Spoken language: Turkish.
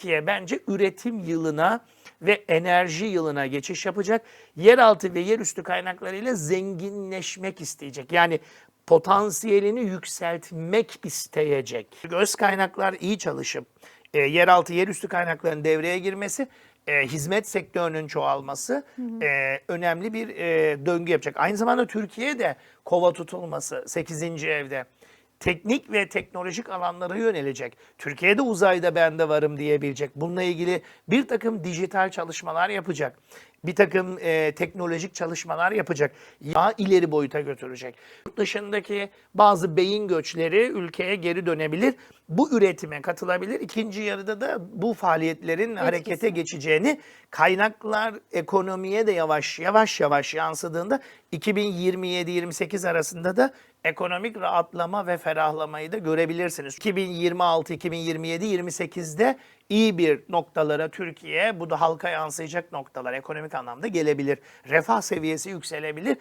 Türkiye bence üretim yılına ve enerji yılına geçiş yapacak. Yeraltı ve yerüstü kaynaklarıyla zenginleşmek isteyecek. Yani potansiyelini yükseltmek isteyecek. Öz kaynaklar iyi çalışıp e, yeraltı yerüstü kaynakların devreye girmesi e, hizmet sektörünün çoğalması e, önemli bir e, döngü yapacak. Aynı zamanda Türkiye de kova tutulması 8. evde teknik ve teknolojik alanlara yönelecek. Türkiye'de uzayda ben de varım diyebilecek. Bununla ilgili bir takım dijital çalışmalar yapacak. Bir takım e, teknolojik çalışmalar yapacak. Daha ileri boyuta götürecek. Yurt dışındaki bazı beyin göçleri ülkeye geri dönebilir. Bu üretime katılabilir. İkinci yarıda da bu faaliyetlerin harekete geçeceğini kaynaklar ekonomiye de yavaş yavaş yavaş yansıdığında 2027-28 arasında da ekonomik rahatlama ve ferahlamayı da görebilirsiniz. 2026, 2027, 28'de iyi bir noktalara Türkiye, bu da halka yansıyacak noktalar ekonomik anlamda gelebilir. Refah seviyesi yükselebilir.